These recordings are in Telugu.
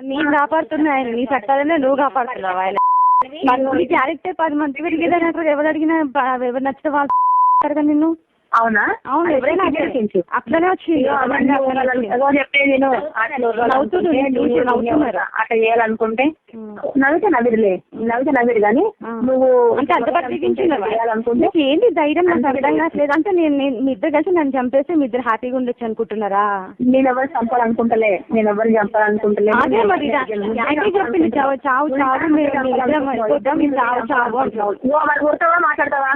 నేను కాపాడుతున్నా ఆయన. నీ చట్టాలనే నువ్వు కాపాడుతున్నావు ఆయన? నీ క్యారెక్టర్ పది మంది పెరిగేదని అంటారు. ఎవరు అడిగినా ఎవరు నచ్చితే వాళ్ళు నిన్ను. అవునా? అవును ఎవరైనా అట్లనే- వచ్చి అట్లా నవ్వుతున్నారు, చేయాలనుకుంటే. నవ్వితే నవ్విదిలే నవ్వితే నవ్విదు కానీ. నువ్వు అంటే అంత ఏంటి ధైర్యం నాకు అర్థం కావట్లేదు. అంటే నేను మీ ఇద్దరు కలిసి నన్ను చంపేసి మీ ఇద్దరు హ్యాపీగా ఉండొచ్చు అనుకుంటున్నారా? నేను ఎవరు చంపాలనుకుంటలే. నేను ఎవరు చంపాలనుకుంటలే. అదే మరి చెప్పింది చావు చావు చావు మీరు చావు చావు మరి కొడతావా మాట్లాడతావా?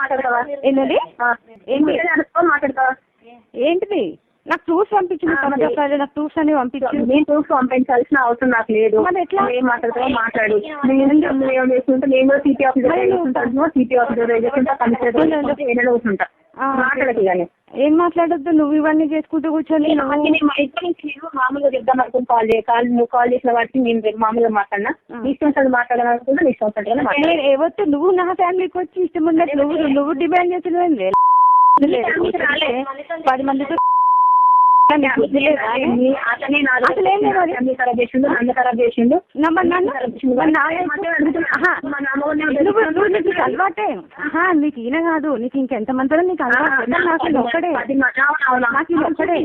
మాట్లాడతావా? ఏంటండి. ఏంటి? మాట్లాడతావా? ఏంటిది? నాకు చూసి పంపించింది చెప్పాలి నాకు చూసి అని పంపించింది నేను చూసి పంపించాల్సిన అవసరం నాకు లేదు. మరి ఎట్లా? ఏం మాట్లాడతావో? మాట్లాడు. నేను నువ్వేం చేస్తుంటే నేను కూడా సిటీ ఆఫీసర్ చేస్తుంటాను సిటీ ఆఫీసర్ చేస్తుంటా కమిషనర్ కూర్చుంటా. మాట్లాడదు కానీ ఏం మాట్లాడొద్దు? నువ్వు ఇవన్నీ చేసుకుంటూ కూర్చొని నుంచి నేను మామూలుగా చెప్దాం అనుకుని కాల్ కాల్ నువ్వు కాల్ చేసిన వాటికి నేను మామూలుగా మాట్లాడినా. నీ ఇష్టం వచ్చినట్టు మాట్లాడాలనుకుంటే నీ ఇష్టం. నేను ఎవరితో నువ్వు నా ఫ్యామిలీకి వచ్చి ఇష్టం ఉన్నట్టు నువ్వు నువ్వు డిమాండ్ చేసిన పది మందితో అలవాటే. నీకు ఈయన కాదు. నీకు ఇంకెంత మందిలో నీకు అలవాటు? నాకు ఒక్కడే. మంది. నాకు ఒక్కడే.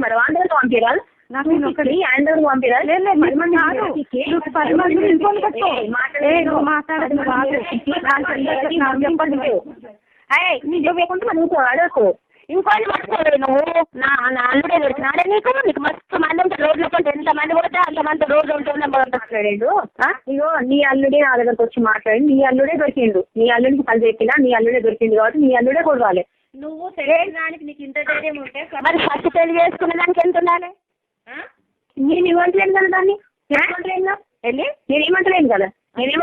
నాకు లేదు, పది మంది మంది ఇంకొని పెట్టుకో. నువ్వు మాట్లాడదు, చెప్పండి నువ్వు అడగకు. ఇంకోటి మర్చిపోలేదు నువ్వు. నా నా అల్లుడే దొరికినాడే నీకు? నీకు మస్తు మంది ఉంటారు రోడ్ల కొంటే ఎంత మంది పడితే అంత మంది రోడ్లు ఉంటుండే మాట్లాడాడు ఇగో నీ అల్లుడే నా దగ్గరకు వచ్చి మాట్లాడి నీ అల్లుడే దొరికిండు. నీ అల్లుడికి పని చెప్పినా నీ అల్లుడే దొరికింది కాబట్టి నీ అల్లుడే కొడవాలి నువ్వు తెలియడానికి నీకు ఇంత ధైర్యం ఉంటే మరి ఫస్ట్ పెళ్ళి చేసుకునే దానికి ఎంత ఉండాలి? నేను ఇవ్వట్లేను కదా దాన్ని? నేను ఏమంటలేను కదా? నేను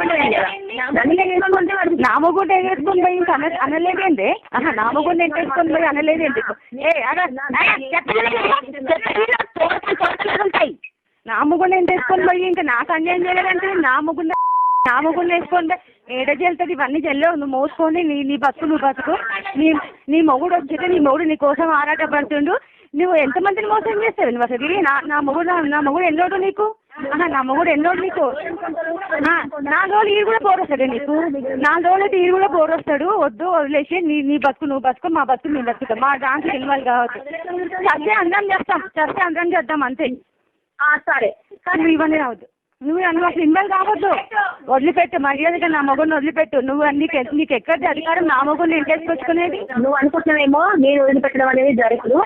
ఎగేసుకొని పోయి ఇంకా అన అనలేదేంటి ఆహా నా ఎగేసుకొని పోయి అనలేదేంటి ఏ అలా ఎంత వేసుకొని పోయి ఇంకా నాకు అన్యాయం చేయలేదంటే నామగుండ నామగుండ వేసుకొని పోయి ఏడ చెల్తుంది ఇవన్నీ చెల్లవు నువ్వు మోసుకొని నీ నీ బతుకు నువ్వు బతుకు నీ నీ మొగుడు వచ్చితే నీ మొగుడు నీ కోసం ఆరాటపడుతుండు నువ్వు ఎంతమందిని మోసం చేస్తావు నువ్వు అసలు నా నా మొగుడు నా- నా మొగుడు ఎన్నోడు నీకు ఆహా నా మొగుడు ఎన్నోడు నీకు నాలుగు రోజులు ఈడు కూడా పోరొస్తాడు నీకు. నాలుగు రోజులు అయితే ఈడు కూడా పోరొస్తాడు వద్దు వదిలేసి నీ నీ బతుకు నువ్వు బతుకు మా బతుకు మేము బతుకుతాం. మా దాంట్లో ఇన్వాల్వ్ కావద్దు. చస్తే అందరం చేస్తాం. చస్తే అందరం చేద్దాం అంతే. సరే. నువ్వు ఇవన్నీ రావద్దు. నువ్వు నువ్వు అసలు ఇన్వాల్వ్ కావద్దు. వదిలిపెట్టు మర్యాదగా నా మొగుడిని వదిలిపెట్టు. నువ్వు నీకు నీకు ఎక్కడిది అధికారం? నా మొగుడిని ఇంటేసుకొచ్చుకునేది నువ్వు అనుకుంటున్నావేమో నేను వదిలిపెట్టడం అనేది జరగదు.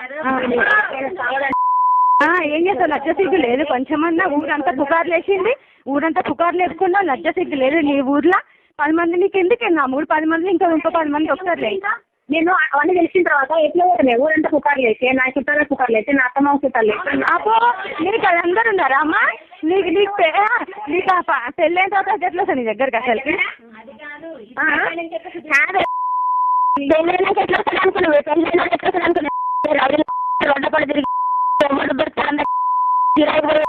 ఏం చేస్తావు? లజ్జ సిగ్గు లేదు. కొంచెమన్నా ఊరంతా పుకార్లు వేసింది. ఊరంతా పుకార్లు వేసుకున్నావు లజ్జ సిగ్గు లేదు నీ ఊర్లో. పది మంది నీకు ఎందుకు నా మూడు పది మంది ఇంకా ఇంకో పది మంది ఒకసారి నేను అవన్నీ తెలిసిన తర్వాత ఎట్లా పోతాను ఊరంతా పుకార్లు వేసి నా చుట్టాల పుకార్లు వేసి నా అత్తమ్మ చుట్టాలు అబ్బో నీకు అది అందరు ఉన్నారా అమ్మా? నీకు నీకు నీకు పెళ్ళైన తర్వాత ఎట్లా వస్తుంది నీ దగ్గరికి? కాదు. పెళ్ళైనాక ఎట్లా వస్తుంది అనుకున్నావు? ఎట్లా అనుకున్నావు? ఎవరు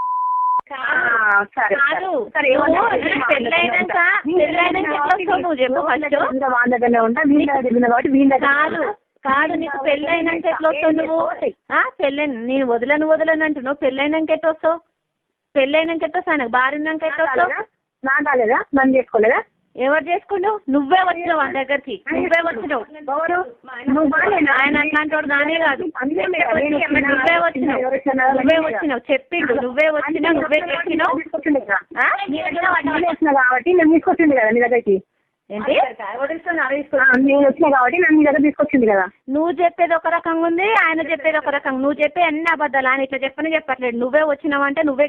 సరే కాదు. పెళ్ళైనాక పెళ్ళైనాక ఎట్లా వస్తావు నువ్వు చెప్పు ఫస్ట్. ఇంకా వాళ్ళ దగ్గరనే ఉంటా. వీళ్ళ దగ్గర తిరిగిన కాబట్టి వీళ్ళ దగ్గర కాదు కాదు నీకు పెళ్ళైనాక ఎట్లా వస్తావు నువ్వు? ఆ, పెళ్ళైన నేను వదలను వదలను అంటున్నావు. పెళ్ళైనాక ఎట్లా వస్తావు? పెళ్ళైనాక ఎట్లా వస్తావు? ఆయనకు భార్య ఎట్లా వస్తావు? నా కాలేదా నన్ను చేసుకోలేదా? ఎవరు చేసుకున్నావు? నువ్వే వచ్చినావు ఆయన దగ్గరికి. నువ్వే వచ్చినావు. ఎవరు? నువ్వు ఆయన అట్లాంటి వాడు నానే కాదు. నేను నువ్వే వచ్చినావు? నువ్వే వచ్చినావు. చెప్పిండు. నువ్వే వచ్చినావు. నువ్వే చెప్పినావు. నేను కాబట్టి నన్ను తీసుకొచ్చింది కదా నీ దగ్గరికి. ఏంటి? ఆ, నేను వచ్చిన కాబట్టి నన్ను నీ దగ్గర తీసుకొచ్చింది కదా. నువ్వు చెప్పేది ఒక రకంగా ఉంది ఆయన చెప్పేది ఒక రకంగా నువ్వు చెప్పే అన్ని అబద్ధాలు ఆయన ఇట్లా చెప్పని చెప్పట్లేదు. నువ్వే వచ్చినావంటే నువ్వే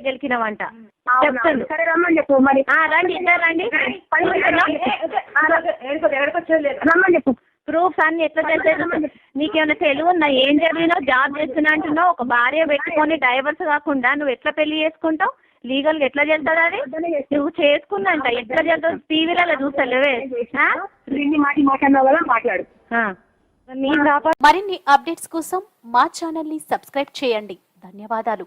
సరే రమ్మని చెప్పు మరి. ఆ, రండి ఇద్దరు రండి. రమ్మని చెప్పు. ప్రూఫ్స్ అన్ని ఎట్లా చేసేది? నీకేమైనా తెలివి ఉందా? ఏం చదివినావు? జాబ్ చేస్తున్నా అంటున్నావు? ఒక భార్య పెట్టుకొని డైవర్స్ కాకుండా నువ్వు ఎట్లా పెళ్ళి చేసుకుంటావు? లీగల్గా ఎట్లా చేస్తుంది అది? నువ్వు చేసుకుందంట. ఎట్లా చేస్తావు? టీవీలలో చూస్తలేవే ఆ? దీన్ని మాటి మాట్లాడినావు కదా మాట్లాడు. మరిన్ని అప్డేట్స్ కోసం మా ఛానల్ని సబ్స్క్రైబ్ చేయండి. ధన్యవాదాలు.